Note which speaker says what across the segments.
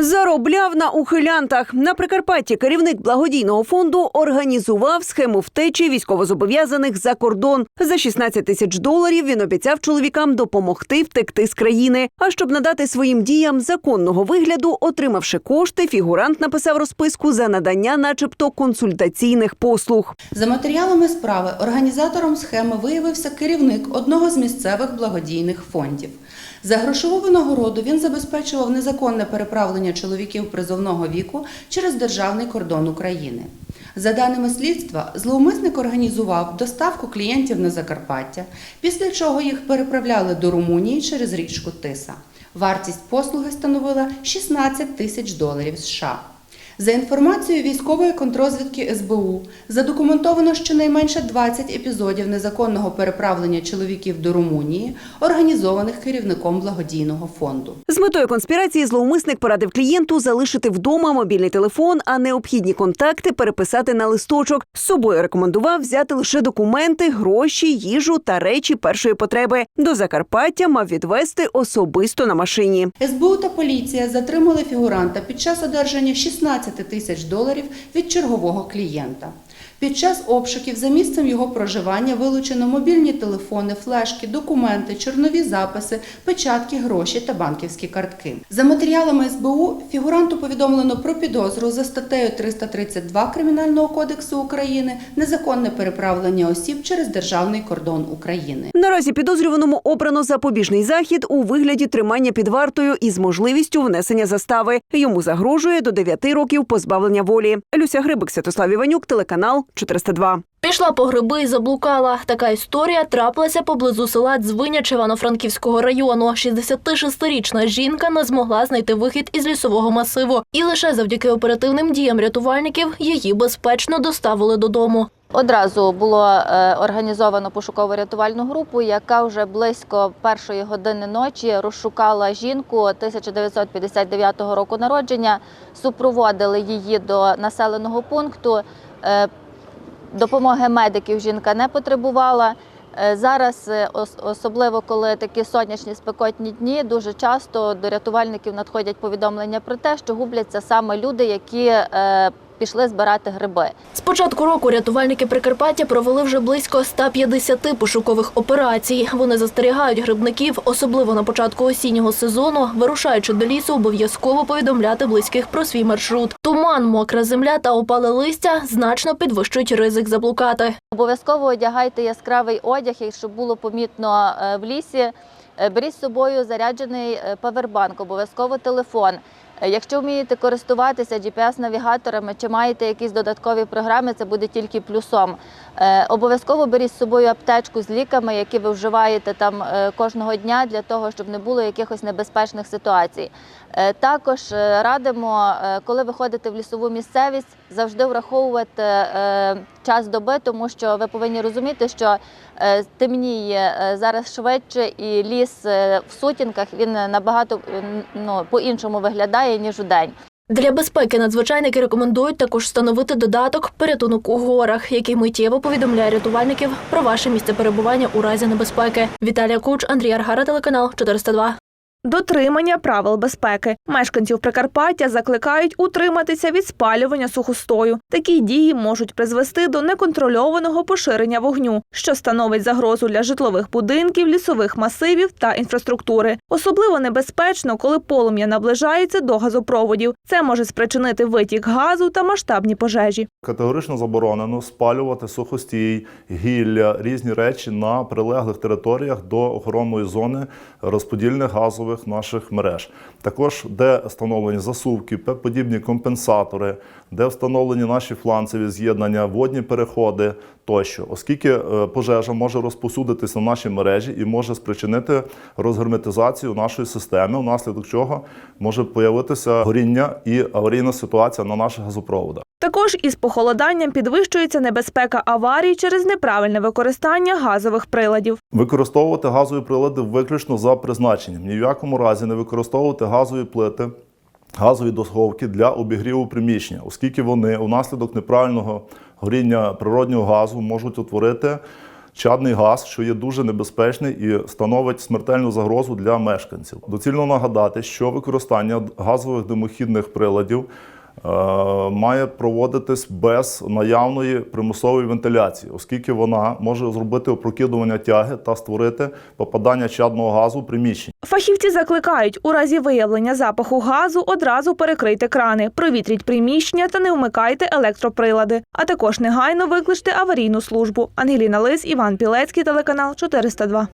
Speaker 1: Заробляв на ухилянтах на Прикарпатті. Керівник благодійного фонду організував схему втечі військовозобов'язаних за кордон. За 16 тисяч доларів він обіцяв чоловікам допомогти втекти з країни. А щоб надати своїм діям законного вигляду, отримавши кошти, фігурант написав розписку за надання, начебто, консультаційних послуг.
Speaker 2: За матеріалами справи організатором схеми виявився керівник одного з місцевих благодійних фондів. За грошову винагороду він забезпечував незаконне переправлення чоловіків призовного віку через державний кордон України. За даними слідства, зловмисник організував доставку клієнтів на Закарпаття, після чого їх переправляли до Румунії через річку Тиса. Вартість послуги становила 16 тисяч доларів США. За інформацією військової контрозвідки СБУ, задокументовано щонайменше 20 епізодів незаконного переправлення чоловіків до Румунії, організованих керівником благодійного фонду.
Speaker 1: З метою конспірації зловмисник порадив клієнту залишити вдома мобільний телефон, а необхідні контакти переписати на листочок. З собою рекомендував взяти лише документи, гроші, їжу та речі першої потреби. До Закарпаття мав відвести особисто на машині.
Speaker 2: СБУ та поліція затримали фігуранта під час одержання 16 тисяч доларів від чергового клієнта. Під час обшуків за місцем його проживання вилучено мобільні телефони, флешки, документи, чорнові записи, печатки, гроші та банківські картки. За матеріалами СБУ фігуранту повідомлено про підозру за статтею 332 Кримінального кодексу України незаконне переправлення осіб через державний кордон України.
Speaker 1: Наразі підозрюваному обрано запобіжний захід у вигляді тримання під вартою із можливістю внесення застави. Йому загрожує до 9 років позбавлення волі. Люся Грибик, Святослав Іванюк, телеканал 402.
Speaker 3: Пішла по гриби і заблукала. Така історія трапилася поблизу села Дзвиняч Івано-Франківського району. 66-річна жінка не змогла знайти вихід із лісового масиву, і лише завдяки оперативним діям рятувальників її безпечно доставили додому.
Speaker 4: Одразу було е, організовано пошуково-рятувальну групу, яка вже близько першої години ночі розшукала жінку 1959 року народження, супроводили її до населеного пункту. Допомоги медиків жінка не потребувала. Е, Зараз, е, особливо коли такі сонячні спекотні дні, дуже часто до рятувальників надходять повідомлення про те, що губляться саме люди, які е, пішли збирати гриби.
Speaker 3: З початку року рятувальники Прикарпаття провели вже близько 150 пошукових операцій. Вони застерігають грибників, особливо на початку осіннього сезону, вирушаючи до лісу, обов'язково повідомляти близьких про свій маршрут. Туман, мокра земля та опале листя значно підвищують ризик заблукати.
Speaker 4: Обов'язково одягайте яскравий одяг, щоб було помітно е, в лісі. Е, Беріть з собою заряджений е, павербанк, обов'язково телефон. Е, Якщо вмієте користуватися GPS-навігаторами чи маєте якісь додаткові програми, це буде тільки плюсом. Е, Обов'язково беріть з собою аптечку з ліками, які ви вживаєте там е, кожного дня для того, щоб не було якихось небезпечних ситуацій. Е, Також радимо, коли ви ходите в лісову місцевість, завжди враховувати час доби, тому що ви повинні розуміти, що темніє зараз швидше, і ліс в сутінках він набагато ну, по-іншому виглядає ніж у день.
Speaker 3: Для безпеки надзвичайники рекомендують також встановити додаток порятунок у горах, який миттєво повідомляє рятувальників про ваше місце перебування у разі небезпеки. Віталія Куч, Андрій Аргара, телеканал 402.
Speaker 5: Дотримання правил безпеки. Мешканців Прикарпаття закликають утриматися від спалювання сухостою. Такі дії можуть призвести до неконтрольованого поширення вогню, що становить загрозу для житлових будинків, лісових масивів та інфраструктури. Особливо небезпечно, коли полум'я наближається до газопроводів. Це може спричинити витік газу та масштабні пожежі.
Speaker 6: Категорично заборонено спалювати сухостій, гілля, різні речі на прилеглих територіях до охоронної зони розподільних газових наших мереж. Також де встановлені засувки, подібні компенсатори, де встановлені наші фланцеві з'єднання, водні переходи тощо, оскільки е, пожежа може розпосудитися на наші мережі і може спричинити розгерметизацію нашої системи, внаслідок чого може появитися горіння і аварійна ситуація на наших газопроводах.
Speaker 5: Також із похолоданням підвищується небезпека аварій через неправильне використання газових приладів.
Speaker 6: Використовувати газові прилади виключно за призначенням. Ні в якому разі не використовувати газові плити, газові духовки для обігріву приміщення, оскільки вони унаслідок неправильного горіння природнього газу можуть утворити чадний газ, що є дуже небезпечний і становить смертельну загрозу для мешканців. Доцільно нагадати, що використання газових димохідних приладів має проводитись без наявної примусової вентиляції, оскільки вона може зробити опрокидування тяги та створити попадання чадного газу в приміщення.
Speaker 5: Фахівці закликають у разі виявлення запаху газу одразу перекрийте крани, провітріть приміщення та не вмикайте електроприлади. А також негайно викличте аварійну службу. Ангеліна Лис, Іван Пілецький, телеканал 402.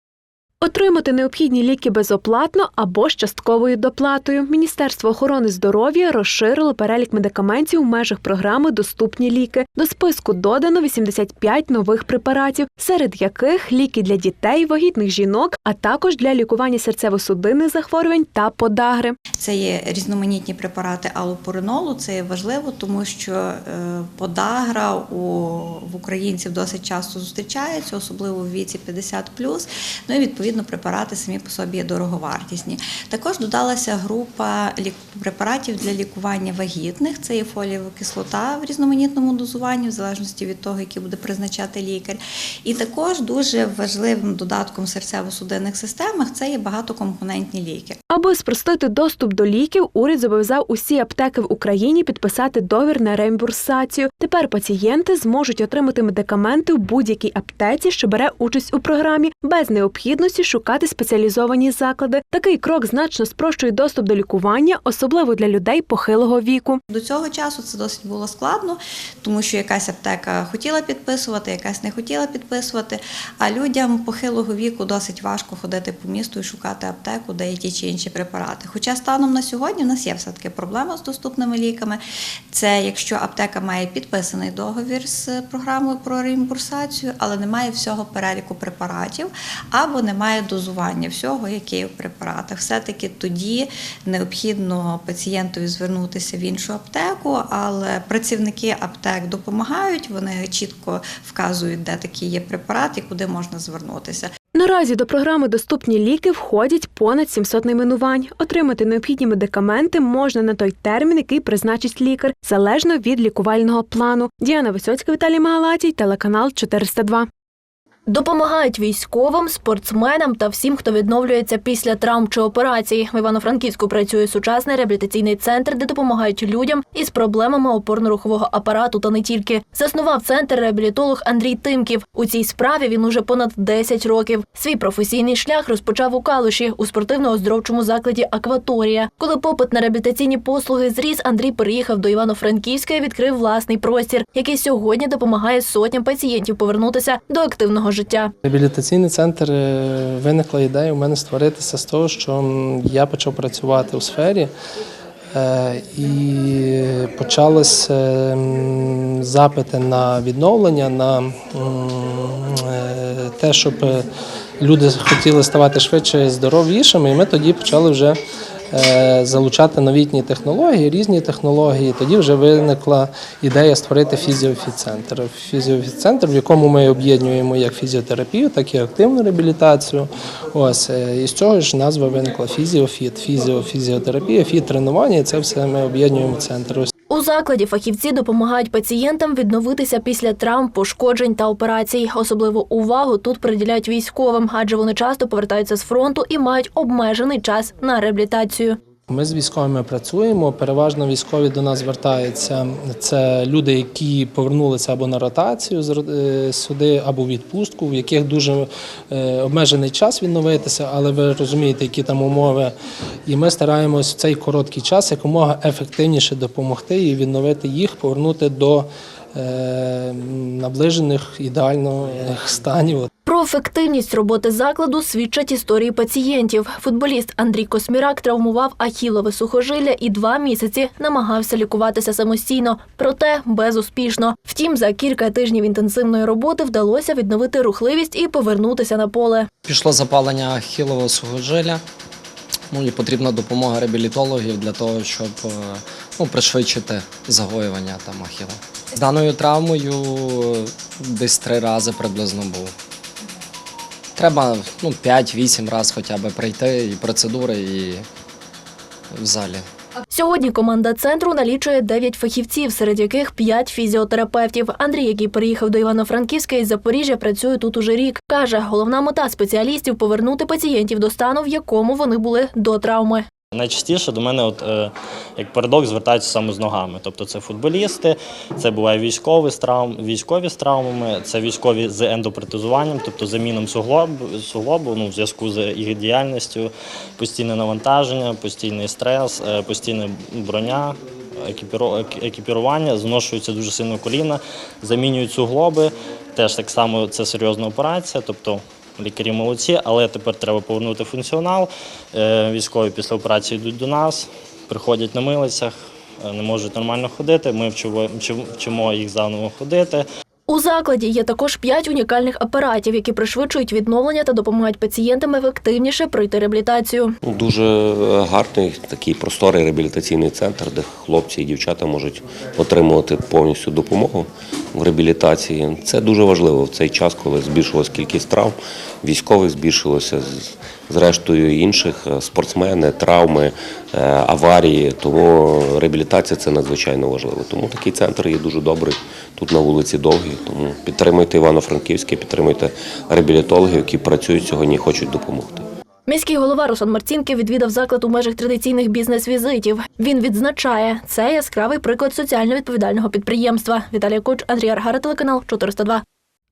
Speaker 7: Отримати необхідні ліки безоплатно або з частковою доплатою. Міністерство охорони здоров'я розширило перелік медикаментів у межах програми Доступні ліки. До списку додано 85 нових препаратів, серед яких ліки для дітей, вагітних жінок, а також для лікування серцево-судинних захворювань та подагри.
Speaker 8: Це є різноманітні препарати алопоринолу. Це є важливо, тому що е, подагра у, в українців досить часто зустрічається, особливо в віці 50+. Ну і відповідно препарати самі по собі є дороговартісні. Також додалася група препаратів для лікування вагітних. Це є фолієва кислота в різноманітному дозуванні, в залежності від того, який буде призначати лікар. І також дуже важливим додатком серцево-судинних системах це є багатокомпонентні ліки.
Speaker 7: Аби спростити доступ до ліків, уряд зобов'язав усі аптеки в Україні підписати довір на реімбурсацію. Тепер пацієнти зможуть отримати медикаменти в будь-якій аптеці, що бере участь у програмі, без необхідності шукати спеціалізовані заклади. Такий крок значно спрощує доступ до лікування, особливо для людей похилого віку.
Speaker 8: До цього часу це досить було складно, тому що якась аптека хотіла підписувати, якась не хотіла підписувати. А людям похилого віку досить важко ходити по місту і шукати аптеку, де є ті чи інші препарати. Хоча станом на сьогодні в нас є все таки проблема з доступними ліками. Це якщо аптека має підписаний договір з програмою про реімбурсацію, але немає всього переліку препаратів або немає дозування всього, яке є в препаратах. Все-таки тоді необхідно пацієнтові звернутися в іншу аптеку, але працівники аптек допомагають, вони чітко вказують, де такий є препарат і куди можна звернутися.
Speaker 7: Наразі до програми Доступні ліки входять понад 700 найменувань. Отримати необхідні медикаменти можна на той термін, який призначить лікар, залежно від лікувального плану. Діана Висоцька, Віталій Магалатій, телеканал 402.
Speaker 3: Допомагають військовим, спортсменам та всім, хто відновлюється після травм чи операцій. В Івано-Франківську працює сучасний реабілітаційний центр, де допомагають людям із проблемами опорно-рухового апарату та не тільки. Заснував центр реабілітолог Андрій Тимків. У цій справі він уже понад 10 років. Свій професійний шлях розпочав у Калуші у спортивно-оздоровчому закладі Акваторія. Коли попит на реабілітаційні послуги зріс, Андрій переїхав до Івано-Франківська і відкрив власний простір, який сьогодні допомагає сотням пацієнтів повернутися до активного життя.
Speaker 9: Реабілітаційний центр е, виникла ідея у мене створитися з того, що я почав працювати у сфері. е, І почалися запити на відновлення, на е, те, щоб е, люди хотіли ставати швидше здоровішими. І ми тоді почали вже е, залучати новітні технології, різні технології. Тоді вже виникла ідея створити фізіофіцентр. Фізіофіцентр, в якому ми об'єднуємо як фізіотерапію, так і активну реабілітацію. Ось е, і з цього ж назва виникла фізіофіт, фізіофізіотерапія, фіт тренування. Це все ми об'єднуємо в центр.
Speaker 3: У закладі фахівці допомагають пацієнтам відновитися після травм, пошкоджень та операцій. Особливу увагу тут приділяють військовим, адже вони часто повертаються з фронту і мають обмежений час на реабілітацію.
Speaker 9: Ми з військовими працюємо. Переважно військові до нас звертаються. Це люди, які повернулися або на ротацію е, сюди, або відпустку, в яких дуже е, обмежений час відновитися, але ви розумієте, які там умови. І ми стараємось в цей короткий час якомога ефективніше допомогти і відновити їх, повернути до е, наближених ідеальних станів.
Speaker 3: Ефективність роботи закладу свідчать історії пацієнтів. Футболіст Андрій Космірак травмував ахілове сухожилля і два місяці намагався лікуватися самостійно, проте безуспішно. Втім, за кілька тижнів інтенсивної роботи вдалося відновити рухливість і повернутися на поле.
Speaker 10: Пішло запалення ахілового сугожилля. Ну і потрібна допомога реабілітологів для того, щоб е, ну, пришвидшити загоювання там ахіла. З даною травмою десь три рази приблизно був. Треба ну, 5-8 разів хоча б прийти і процедури, і в залі
Speaker 3: Сьогодні команда центру налічує 9 фахівців, серед яких 5 фізіотерапевтів. Андрій, який переїхав до Івано-Франківська із Запоріжжя, працює тут уже рік. Каже, головна мета спеціалістів повернути пацієнтів до стану, в якому вони були до травми.
Speaker 11: Найчастіше до мене, от, е, як парадокс, звертаються саме з ногами. Тобто це футболісти, це буває військові з, травм, військові з травмами, це військові з ендопротезуванням, тобто заміном суглобу, суглобу ну, в зв'язку з їх діяльністю, постійне навантаження, постійний стрес, е, постійна броня. екіпіро- ек- Екіпірування, зношуються дуже сильно коліна, замінюють суглоби. Теж так само це серйозна операція. Тобто лікарі молодці, але тепер треба повернути функціонал. Е, Військові після операції йдуть до нас, приходять на милицях, е, не можуть нормально ходити. Ми вчимо, їх заново ходити.
Speaker 3: У закладі є також 5 унікальних апаратів, які пришвидшують відновлення та допомагають пацієнтам ефективніше пройти реабілітацію.
Speaker 12: Дуже е, гарний такий просторий реабілітаційний центр, де хлопці і дівчата можуть отримувати повністю допомогу в реабілітації. Це дуже важливо в цей час, коли збільшилась кількість травм, військових збільшилося зрештою інших е, спортсмени, травми, е, аварії. Тому реабілітація це надзвичайно важливо. Тому такий центр є дуже добрий тут на вулиці Довгій. Тому підтримуйте Івано-Франківське, підтримуйте реабілітологів, які працюють сьогодні і хочуть допомогти.
Speaker 3: Міський голова Руслан Марцінків відвідав заклад у межах традиційних бізнес-візитів. Він відзначає, це яскравий приклад соціально відповідального підприємства. Віталія Куч, Андрій Аргара, телеканал 402.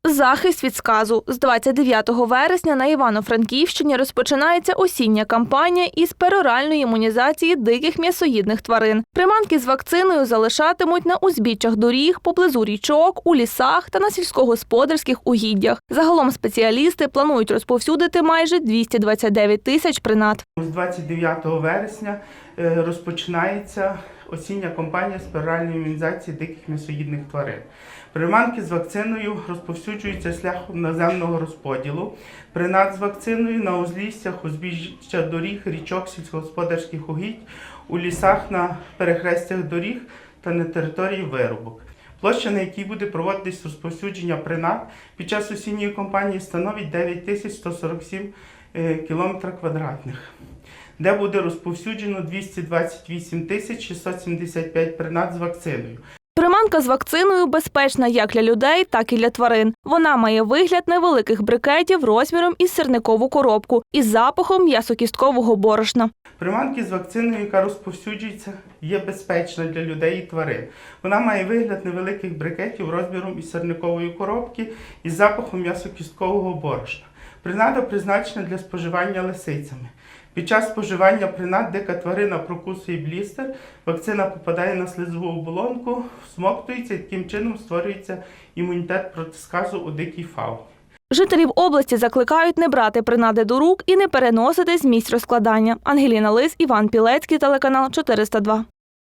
Speaker 5: Захист від сказу з 29 вересня на Івано-Франківщині розпочинається осіння кампанія із пероральної імунізації диких м'ясоїдних тварин. Приманки з вакциною залишатимуть на узбіччях доріг, поблизу річок, у лісах та на сільськогосподарських угіддях. Загалом спеціалісти планують розповсюдити майже 229 тисяч принад.
Speaker 13: З 29 вересня е, розпочинається осіння кампанія з пероральної імунізації диких м'ясоїдних тварин. Приманки з вакциною розповсюджуються шляхом наземного розподілу. Принад з вакциною на узліссях, узбіччя доріг, річок, сільськогосподарських угідь, у лісах на перехрестях доріг та на території виробок. Площа, на якій буде проводитись розповсюдження принад під час осінньої кампанії, становить 9147 е, км квадратних, де буде розповсюджено 228 тисяч 675 принад з вакциною.
Speaker 5: Приманка з вакциною безпечна як для людей, так і для тварин. Вона має вигляд невеликих брикетів розміром із сирникову коробку із запахом м'ясокісткового борошна.
Speaker 13: Приманки з вакциною, яка розповсюджується, є безпечна для людей і тварин. Вона має вигляд невеликих брикетів розміром із сирникової коробки із запахом м'ясокісткового борошна. Принада призначена для споживання лисицями. Під час споживання принад дика тварина прокусує блістер, вакцина попадає на слизову оболонку, всмоктується і таким чином створюється імунітет проти сказу у дикій фауні.
Speaker 5: Жителів області закликають не брати принади до рук і не переносити з місць розкладання. Ангеліна Лис, Іван Пілецький, телеканал 402.